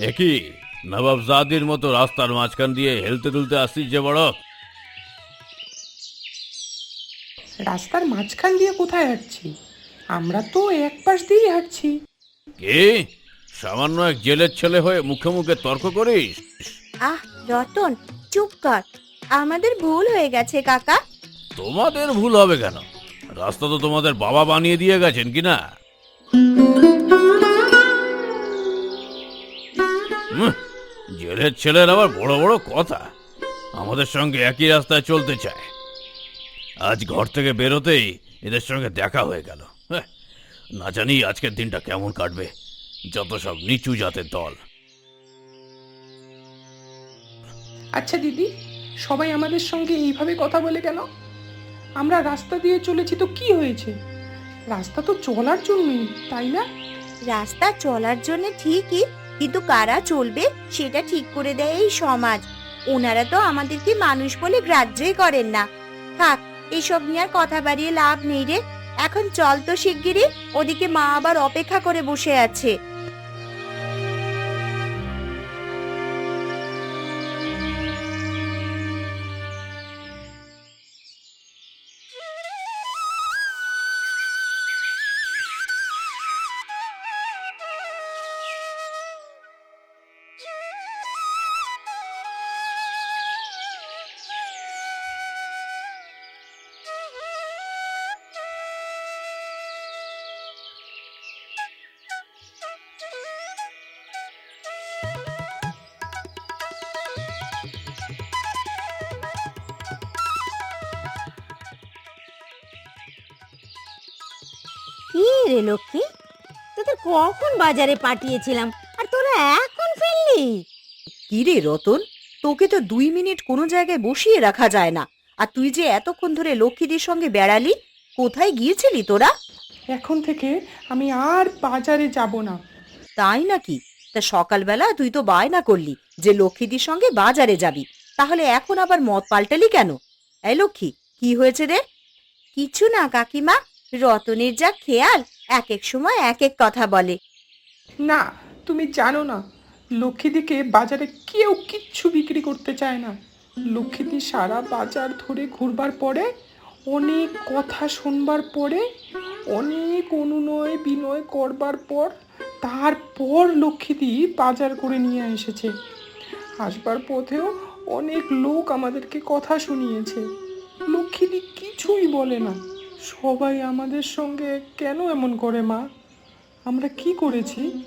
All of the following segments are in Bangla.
একই নবাব জাদির মতো রাস্তার মাঝখান দিয়ে হেলতে দুলতে আসছিস যে বড়? রাস্তার মাঝখান দিয়ে কোথায় হাঁটছি? আমরা তো এক পাশ দিয়েই হাঁটছি। কি? সামান্য এক জেলের ছেলে হয়ে মুখে মুখে তর্ক করিস? আহ রতন চুপ কর। আমাদের ভুল হয়ে গেছে কাকা। তোমাদের ভুল হবে কেন? রাস্তা তো তোমাদের বাবা বানিয়ে দিয়ে গেছেন কি না? জেলের ছেলের আবার বড় বড় কথা। আমাদের সঙ্গে একই রাস্তায় চলতে চায়। আজ ঘর থেকে বেরোতেই এদের সঙ্গে দেখা হয়ে গেল। হ্যাঁ, না জানি আজকের দিনটা কেমন কাটবে। যত সব নিচু জাতের দল। আচ্ছা দিদি সবাই আমাদের সঙ্গে এইভাবে কথা বলে কেন আমরা রাস্তা দিয়ে চলেছি তো কি হয়েছে? রাস্তা তো চলার জন্যই তাই না? রাস্তা চলার জন্য ঠিকই কিন্তু কারা চলবে সেটা ঠিক করে দেয় এই সমাজ। ওনারা তো আমাদেরকে মানুষ বলে গ্রাহ্যই করেন না। থাক, এসব নিয়ে আর কথা বাড়িয়ে লাভ নেই রে। এখন চল তো শিগগিরই, ওদিকে মা আবার অপেক্ষা করে বসে আছে। কি রে লক্ষ্মী? তোদের কখন বাজারে পাঠিয়েছিলাম? আর তোরা এখন ফেললি? কি রে রতন? তোকে তো দুই মিনিট কোনো জায়গায় বসিয়ে রাখা যায় না। আর তুই যে এতক্ষণ ধরে লক্ষ্মীদের সঙ্গে বেড়ালি কোথায় গিয়েছিলি তোরা? এখন থেকে আমি আর বাজারে যাব না। তাই নাকি? তা সকালবেলা তুই তো বায়না করলি যে লক্ষ্মীদির সঙ্গে বাজারে যাবি। তাহলে এখন আবার মত পাল্টালি কেন? এই লক্ষ্মী কি হয়েছে রে? কিছু না কাকিমা রতনের যা খেয়াল এক এক সময় এক এক কথা বলে। না, তুমি জানো না, লক্ষ্মীদিকে বাজারে কেউ কিচ্ছু বিক্রি করতে চায় না। লক্ষ্মীদি সারা বাজার ধরে ঘুরবার পরে, অনেক কথা শুনবার পরে, অনেক অনুনয় বিনয় করবার পর, তারপর লক্ষ্মীদি বাজার করে নিয়ে এসেছে। আসবার পথেও অনেক লোক আমাদেরকে কথা শুনিয়েছে। লক্ষ্মীদি কিছুই বলে না। সবাই আমাদের সঙ্গে কেন এমন করে, মা? আমরা কি করেছি?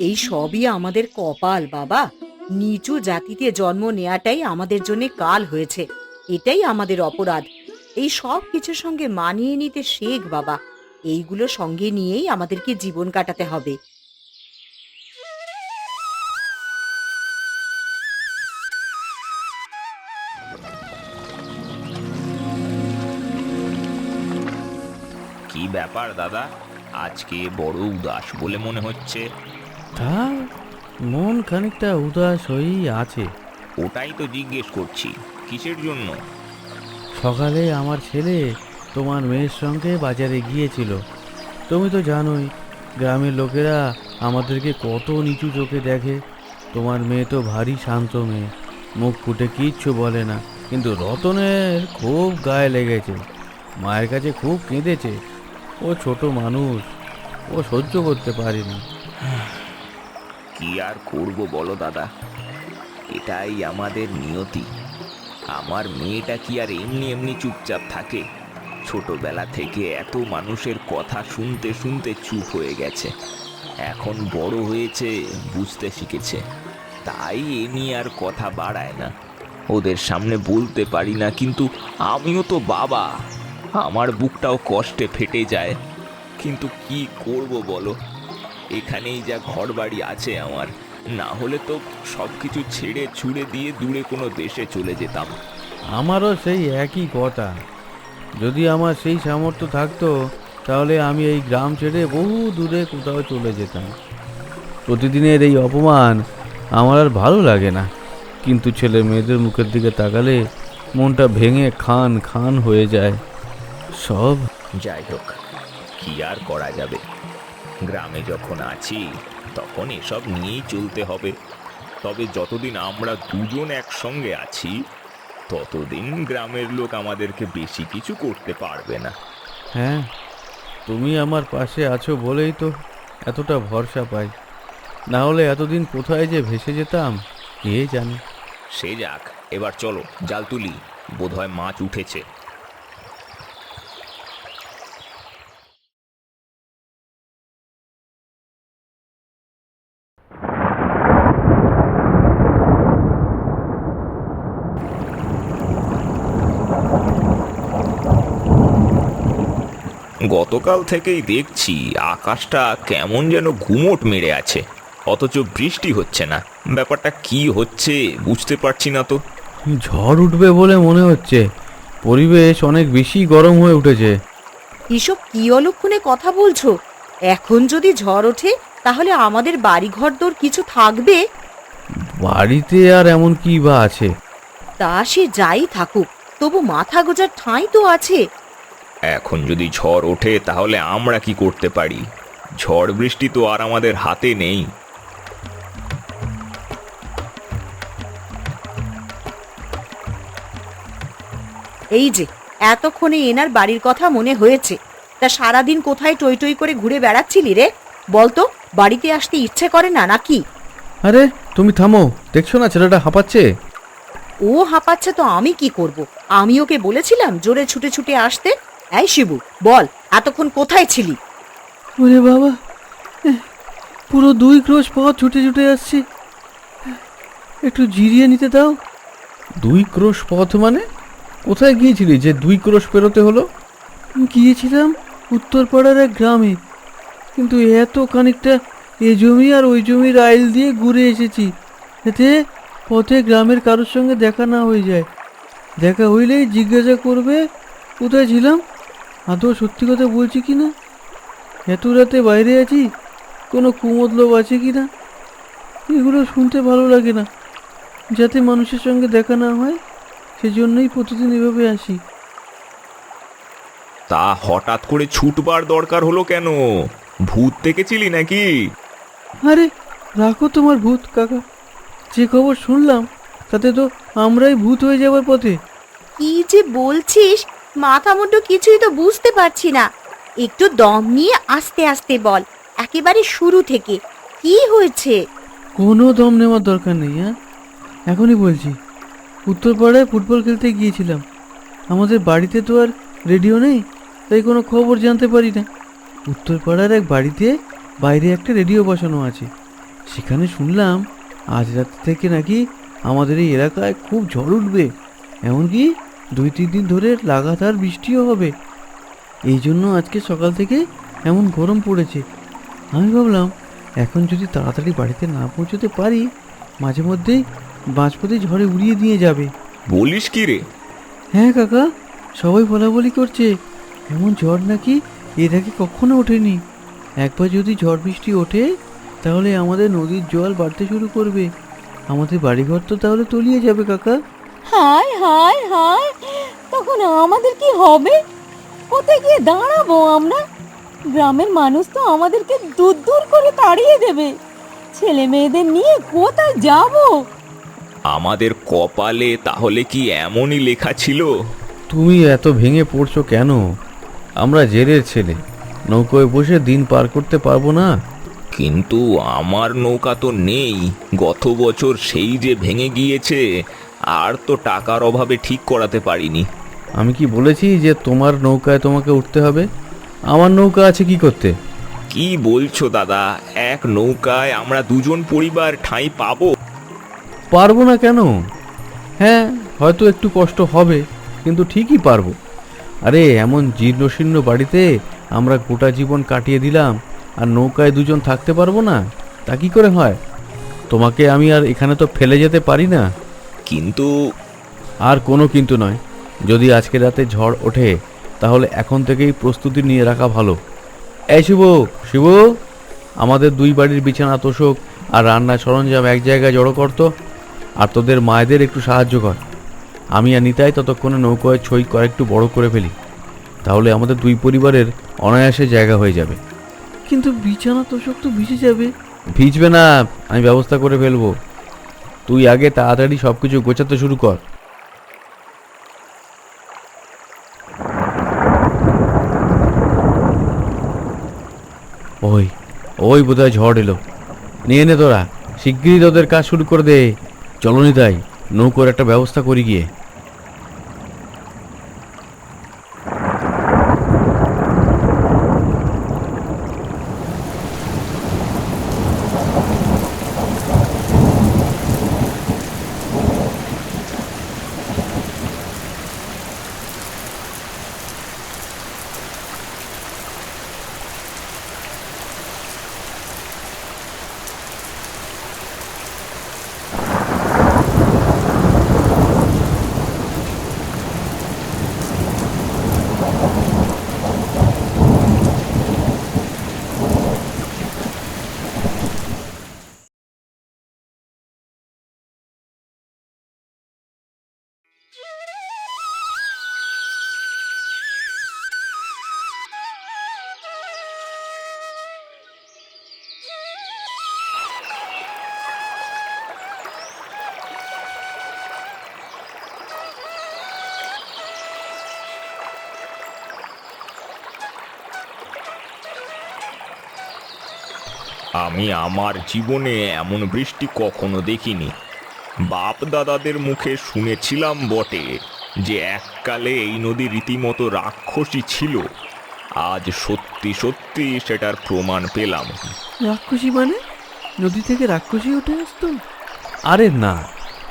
এই সবই আমাদের কপাল, বাবা। নিচু জাতিতে জন্ম নেয়াটাই আমাদের জন্য কাল হয়েছে। এটাই আমাদের অপরাধ। এই সব কিছুর সঙ্গে মানিয়ে নিতে শেখ, বাবা। এইগুলো সঙ্গে নিয়েই আমাদেরকে জীবন কাটাতে হবে। ব্যাপার দাদা? আজকে বড় উদাস বলে মনে হচ্ছে। তা মন খানিকটা উদাস হয়েই আছে। ওটাই তো জিজ্ঞেস করছি কিসের জন্য? সকালে আমার ছেলে তোমার মেয়ের সঙ্গে বাজারে গিয়েছিল। তুমি তো জানোই গ্রামের লোকেরা আমাদেরকে কত নিচু চোখে দেখে। তোমার মেয়ে তো ভারী শান্ত মেয়ে মুখ ফুটে কিচ্ছু বলে না কিন্তু রতনের খুব গায়ে লেগেছে। মায়ের কাছে খুব কেঁদেছে। ও ছোট মানুষ, ও সহ্য করতে পারেনি। কি আর করব বলো দাদা? এটাই আমাদের নিয়তি। আমার মেয়েটা কি আর এমনি এমনি চুপচাপ থাকে? ছোটবেলা থেকে এত মানুষের কথা শুনতে শুনতে চুপ হয়ে গেছে। এখন বড় হয়েছে, বুঝতে শিখেছে। তাই এ নিয়ে আর কথা বাড়ায় না। ওদের সামনে বলতে পারি না, কিন্তু আমিও তো বাবা। আমার বুকটাও কষ্টে ফেটে যায়। কিন্তু কি করব বলো? এখানেই যা ঘরবাড়ি আছে আমার। না হলে তো সব কিছু ছেড়ে ছুড়ে দিয়ে দূরে কোনো দেশে চলে যেতাম। আমারও সেই একই কথা। যদি আমার সেই সামর্থ্য থাকতো, তাহলে আমি এই গ্রাম ছেড়ে বহু দূরে কোথাও চলে যেতাম। প্রতিদিনের এই অপমান আমার আর ভালো লাগে না। কিন্তু ছেলে মেয়েদের মুখের দিকে তাকালে মনটা ভেঙে খান খান হয়ে যায়। সব? যাই হোক কি আর করা যাবে? গ্রামে যখন আছি তখন এসব নিয়েই চলতে হবে। তবে যতদিন আমরা দুজন একসঙ্গে আছি ততদিন গ্রামের লোক আমাদেরকে বেশি কিছু করতে পারবে না। হ্যাঁ তুমি আমার পাশে আছো বলেই তো এতটা ভরসা পাই। না হলে এতদিন কোথায় যে ভেসে যেতাম কে জানে? সে যাক এবার চলো জাল তুলি। বোধহয় মাছ উঠেছে। গতকাল থেকেই দেখছি আকাশটা কেমন যেন ঘুমোট মেরে আছে। অথচ বৃষ্টি হচ্ছে না। ব্যাপারটা কি হচ্ছে বুঝতে পারছি না তো। ঝড় উঠবে বলে মনে হচ্ছে। পরিবেশ অনেক বেশি গরম হয়ে উঠেছে। এসব কি অলক্ষণে কথা বলছো? এখন যদি ঝড় ওঠে তাহলে আমাদের বাড়িঘর দর কিছু থাকবে? বাড়িতে আর এমন কি বা আছে? তা সে যাই থাকুক তবু মাথা গোজার ঠাঁই তো আছে। এখন যদি ঝড় ওঠে তাহলে আমরা কি করতে পারি? ঝড় বৃষ্টি তো আর আমাদের হাতে নেই। এই যে এতক্ষণে এনার বাড়ির কথা মনে হয়েছে। তা সারাদিন কোথায় টই টই করে ঘুরে বেড়াচ্ছিলি রে? বলতো বাড়িতে আসতে ইচ্ছে করে না নাকি? আরে তুমি থামো। দেখছ না ছেলেটা হাঁপাচ্ছে? ও হাঁপাচ্ছে তো আমি কি করব? আমি ওকে বলেছিলাম জোরে ছুটে ছুটে আসতে। এই শিবু বল এতক্ষণ কোথায় ছিলি? ওরে বাবা পুরো দুই ক্রোশ পথ ছুটে ছুটে আসছি। একটু জিরিয়ে নিতে দাও। দুই ক্রোশ পথ মানে? কোথায় গিয়েছিলি যে দুই ক্রোশ পেরোতে হলো? গিয়েছিলাম উত্তরপাড়ার এক গ্রামে। কিন্তু এত খানিকটা এ জমি আর ওই জমির আইল দিয়ে ঘুরে এসেছি। এতে পথে গ্রামের কারোর সঙ্গে দেখা না হয়ে যায়। দেখা হইলেই জিজ্ঞাসা করবে কোথায় ছিলাম? আদৌ সত্যি কথা বলছি কি না? এত রাতে বাইরে আছি কোনো কুমতলব আছে কি না? এগুলো শুনতে ভালো লাগে না। যাতে মানুষের সঙ্গে দেখা না হয় সেজন্যই প্রতিদিন এভাবে আসি। তা হঠাৎ করে ছুটবার দরকার হলো কেন? ভূত দেখেছিলি নাকি? আরে রাখো তোমার ভূত কাকা। যে খবর শুনলাম তাতে তো আমরাই ভূত হয়ে যাবার পথে। কি যে বলছিস মাথা মুন্ডু কিছুই তো বুঝতে পারছি না। একটু দম নিয়ে আস্তে আস্তে বল, একেবারে শুরু থেকে। কি হয়েছে? কোনো দম নেওয়ার দরকার নেই হ্যাঁ? এখনই বলছি, উত্তরপাড়ায় ফুটবল খেলতে গিয়েছিলাম। আমাদের বাড়িতে তো আর রেডিও নেই, তাই কোনো খবর জানতে পারি না। উত্তরপাড়ার এক বাড়িতে বাইরে একটা রেডিও বসানো আছে। সেখানে শুনলাম, আজ রাত থেকে নাকি আমাদের এই এলাকায় খুব ঝড় উঠবে। এমনকি দুই তিন দিন ধরে লাগাতার বৃষ্টিও হবে। এই জন্য আজকে সকাল থেকে এমন গরম পড়েছে। আমি ভাবলাম এখন যদি তাড়াতাড়ি বাড়িতে না পৌঁছতে পারি মাঝে মধ্যেই বাঁশপতি ঝড়ে উড়িয়ে দিয়ে যাবে। বলিস কি রে? হ্যাঁ কাকা সবাই বলা বলি করছে। এমন ঝড় নাকি এর আগে কখনো ওঠেনি। একবার যদি ঝড় বৃষ্টি ওঠে তাহলে আমাদের নদীর জল বাড়তে শুরু করবে। আমাদের বাড়িঘর তো তাহলে তলিয়ে যাবে কাকা। হায় হায় হায় তখন আমাদের কি হবে? কোথায় গিয়ে দাঁড়াবো আমরা? গ্রামের মানুষ তো আমাদেরকে দূর দূর করে তাড়িয়ে দেবে। ছেলে মেয়েদের নিয়ে কোথায় যাব? আমাদের কপালে তাহলে কি এমনই লেখা ছিল? তুমি এত ভেঙে পড়ছো কেন? আমরা জেরের ছেলে। নৌকোয় বসে দিন পার করতে পারব না? কিন্তু আমার নৌকা তো নেই। গত বছর সেই যে ভেঙে গিয়েছে আর তো টাকার অভাবে ঠিক করাতে পারিনি। আমি কি বলেছি যে তোমার নৌকায় তোমাকে উঠতে হবে? আমার নৌকা আছে কি করতে? কি বলছো দাদা? এক নৌকায় আমরা দুজন পরিবার ঠাঁই পাবো? পারব না কেন? হ্যাঁ হয়তো একটু কষ্ট হবে কিন্তু ঠিকই পারব। আরে এমন জীর্ণশীর্ণ বাড়িতে আমরা গোটা জীবন কাটিয়ে দিলাম আর নৌকায় দুজন থাকতে পারব না? তা কি করে হয়? তোমাকে আমি আর এখানে তো ফেলে যেতে পারি না। কিন্তু আর কোনো কিন্তু নয়। যদি আজকে রাতে ঝড় ওঠে তাহলে এখন থেকেই প্রস্তুতি নিয়ে রাখা ভালো। এই শিব শিব আমাদের দুই বাড়ির বিছানা তোষক আর রান্নার সরঞ্জাম এক জায়গায় জড়ো করতো আর তোদের মায়েদের একটু সাহায্য কর। আমি আর নিতাই ততক্ষণে নৌকোয় ছই কয়েকটু বড় করে ফেলি। তাহলে আমাদের দুই পরিবারের অনায়াসে জায়গা হয়ে যাবে। কিন্তু বিছানা তোষক তো ভিজে যাবে। ভিজবে না আমি ব্যবস্থা করে ফেলব। তুই আগে তাড়াতাড়ি সব কিছু গোছাতে শুরু কর। ওই ওই বোধহয় ঝড় এলো। নিয়ে নে তোরা, শিগগিরই তোদের কাজ শুরু করে দে। চলনি তাই, নৌকোর একটা ব্যবস্থা করি গিয়ে। আমি আমার জীবনে এমন বৃষ্টি কখনো দেখিনি। বাপ দাদাদের মুখে শুনেছিলাম বটে যে এককালে এই নদী রীতিমতো রাক্ষসী ছিল। আজ সত্যি সত্যি সেটার প্রমাণ পেলাম। রাক্ষসী মানে? নদী থেকে রাক্ষসী উঠে আসতো? আরে না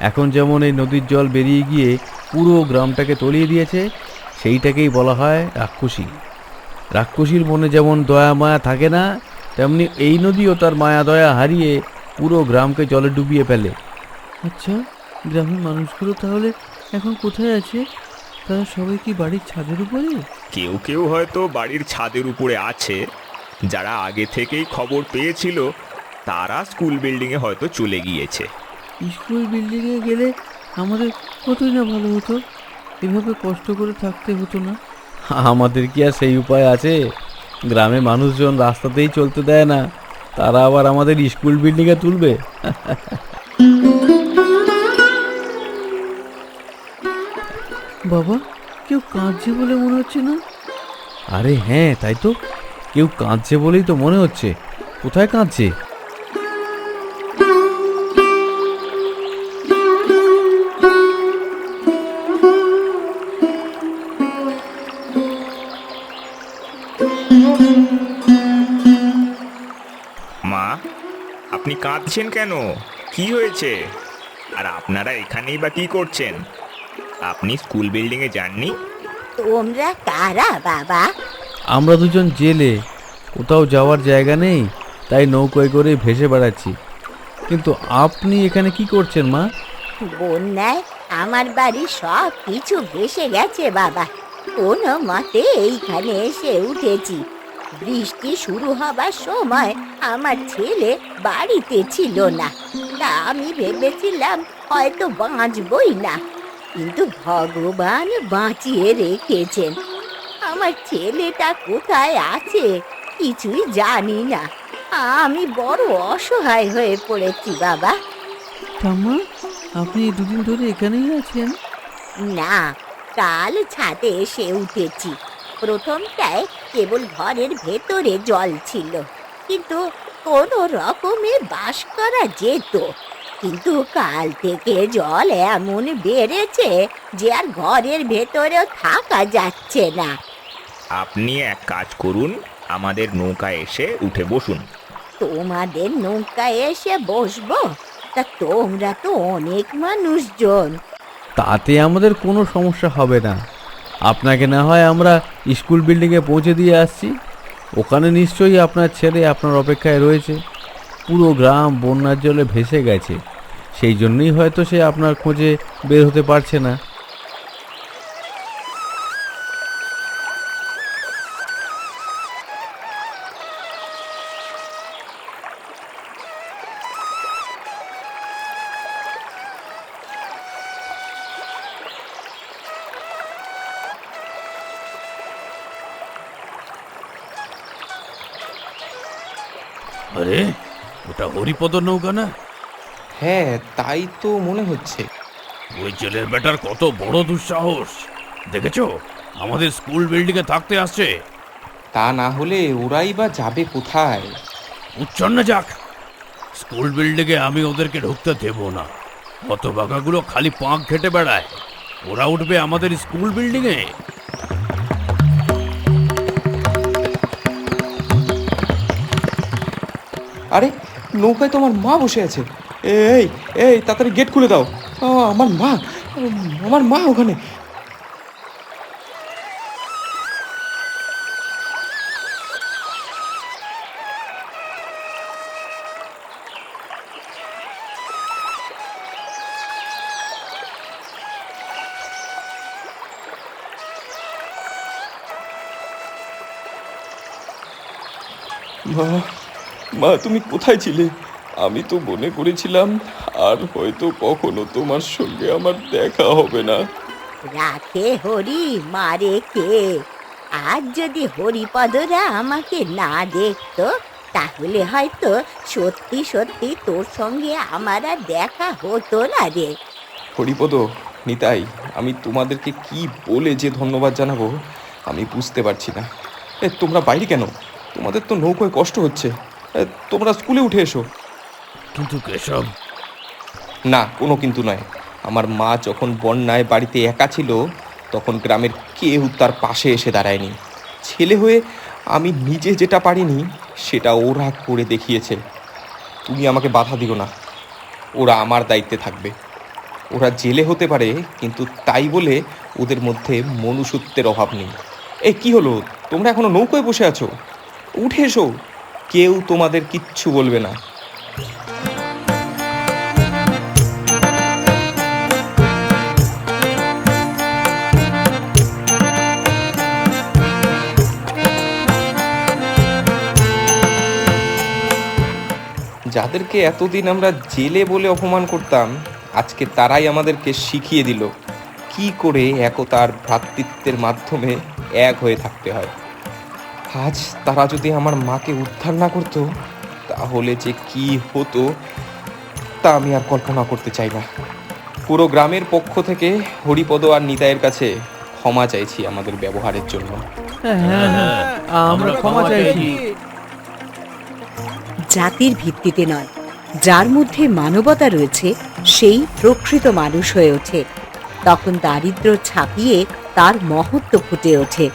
এখন যেমন এই নদীর জল বেরিয়ে গিয়ে পুরো গ্রামটাকে তলিয়ে দিয়েছে সেইটাকেই বলা হয় রাক্ষসী। রাক্ষসীর মনে যেমন দয়া মায়া থাকে না তেমনি এই নদীও তার মায়া দয়া হারিয়ে পুরো গ্রামকে জলে ডুবিয়ে ফেলে। আচ্ছা গ্রামের মানুষগুলো তাহলে এখন কোথায় আছে? তারা সবাই কি বাড়ির ছাদের উপরে? কেউ কেউ হয়তো বাড়ির ছাদের উপরে আছে। যারা আগে থেকেই খবর পেয়েছিল তারা স্কুল বিল্ডিংয়ে হয়তো চলে গিয়েছে। স্কুল বিল্ডিংয়ে গেলে আমাদের কতই না ভালো হতো? এভাবে কষ্ট করে থাকতে হতো না। আমাদের কি আর সেই উপায় আছে? গ্রামে মানুষজন রাস্তাতেই চলতে দেয় না তারা আবার আমাদের স্কুল বিল্ডিংয়ে তুলবে। বাবা কেউ কাঁদছে বলে মনে হচ্ছে না? আরে হ্যাঁ তাই তো। কেউ কাঁদছে বলেই তো মনে হচ্ছে। কোথায় কাঁদছে? আপনি কাঁদছেন কেন? কি হয়েছে? আর আপনারা এখানেই বা কি করছেন? আপনি স্কুল বিল্ডিংয়ে যাননি? তোমরা কারা বাবা? আমরা দুজন জেলে। কোথাও যাওয়ার জায়গা নেই তাই নৌকোয় করে ভেসে বেড়াচ্ছি। কিন্তু আপনি এখানে কি করছেন মা? বন্যায় আমার বাড়ি সব কিছু ভেসে গেছে বাবা। কোনো মতে এইখানে এসে উঠেছি। বৃষ্টি শুরু হবার সময় আমার ছেলে বাড়িতে ছিল না। তা আমি ভেবেছিলাম হয়তো বাঁচবই না। কিন্তু ভগবান বাঁচিয়ে রেখেছেন। আমার ছেলেটা কোথায় আছে কিছুই জানি না। আমি বড় অসহায় হয়ে পড়েছি বাবা। ঠাম্মা আপনি দুদিন ধরে এখানেই আছেন? না কাল ছাদে এসে উঠেছি। প্রথমটায় কেবল ঘরের ভেতরে জল ছিল। কিন্তু কোনো রকমে বাস করা যেত। কিন্তু কাল থেকে জল এমন বেড়েছে যে আর ঘরের ভেতরেও থাকা যাচ্ছে না। আপনি এক কাজ করুন আমাদের নৌকায় এসে উঠে বসুন। তোমাদের নৌকায় এসে বসবো? তা তোমরা তো অনেক মানুষজন। তাতে আমাদের কোনো সমস্যা হবে না। আপনাকে না হয় আমরা স্কুল বিল্ডিংয়ে পৌঁছে দিয়ে আসছি। ওখানে নিশ্চয়ই আপনার ছেলে আপনার অপেক্ষায় রয়েছে। পুরো গ্রাম বন্যার জলে ভেসে গেছে। সেই জন্যই হয়তো সে আপনার খোঁজে বের হতে পারছে না। হরিপদর নৌকা না? হ্যাঁ তাই তো মনে হচ্ছে। ওই জেলের বেটার কত বড় দুঃসাহস। দেখেছ? আমাদের স্কুল বিল্ডিং এ থাকতে আসছে। তা না হলে ওরাই বা যাবে কোথায়? উচ্ছন্ন যাক। স্কুল বিল্ডিং এ আমি ওদেরকে ঢুকতে দেব না। অত বাঘাগুলো খালি পাঁক ঘেটে বেড়ায়। ওরা উঠবে আমাদের স্কুল বিল্ডিং এ আরে নৌকায় তো আমার মা বসে আছে। এই এই, তাড়াতাড়ি গেট খুলে দাও। আমার মা আমার মা ওখানে। মা মা তুমি কোথায় ছিলে? আমি তো মনে করেছিলাম আর হয়তো কখনো তোমার সঙ্গে আমার দেখা হবে না। রাখে হরি মারে কে? আজ যদি হরিপদরা আমাকে না দেখতো তাহলে হয়তো সত্যি সত্যি তোর সঙ্গে আমার আর দেখা হতো না রে। হরিপদ নিতাই আমি তোমাদেরকে কি বলে যে ধন্যবাদ জানাব আমি বুঝতে পারছি না। এ তোমরা বাইরে কেন? তোমাদের তো নৌকোয় কষ্ট হচ্ছে। তোমরা স্কুলে উঠে এসো। কিন্তু কেশব। না কোনো কিন্তু নয়। আমার মা যখন বন্যায় বাড়িতে একা ছিল তখন গ্রামের কেউ তার পাশে এসে দাঁড়ায়নি। ছেলে হয়ে আমি নিজে যেটা পারিনি সেটা ওরা করে দেখিয়েছে। তুমি আমাকে বাধা দিও না। ওরা আমার দায়িত্বে থাকবে। ওরা জেলে হতে পারে কিন্তু তাই বলে ওদের মধ্যে মনুষ্যত্বের অভাব নেই। এ কি হলো? তোমরা এখনও নৌকোয় বসে আছো? উঠে এসো। কেউ তোমাদের কিচ্ছু বলবে না। যাদেরকে এতদিন আমরা জেলে বলে অপমান করতাম, আজকে তারাই আমাদেরকে শিখিয়ে দিল, কি করে একতার ভ্রাতৃত্বের মাধ্যমে এক হয়ে থাকতে হয়। আজ তারা যদি আমার মাকে উদ্ধার না করতো তাহলে যে কি হতো তা আমি আর কল্পনা করতে চাই না। পুরো গ্রামের পক্ষ থেকে হরিপদ আর নিতাইয়ের কাছে ক্ষমা চাইছি আমাদের ব্যবহারের জন্য। হ্যাঁ হ্যাঁ আমরা ক্ষমা চাইছি। জাতির ভিত্তিতে নয় যার মধ্যে মানবতা রয়েছে সেই প্রকৃত মানুষ হয়ে ওঠে। তখন দারিদ্র ছাপিয়ে তার মহত্ব ফুটে ওঠে।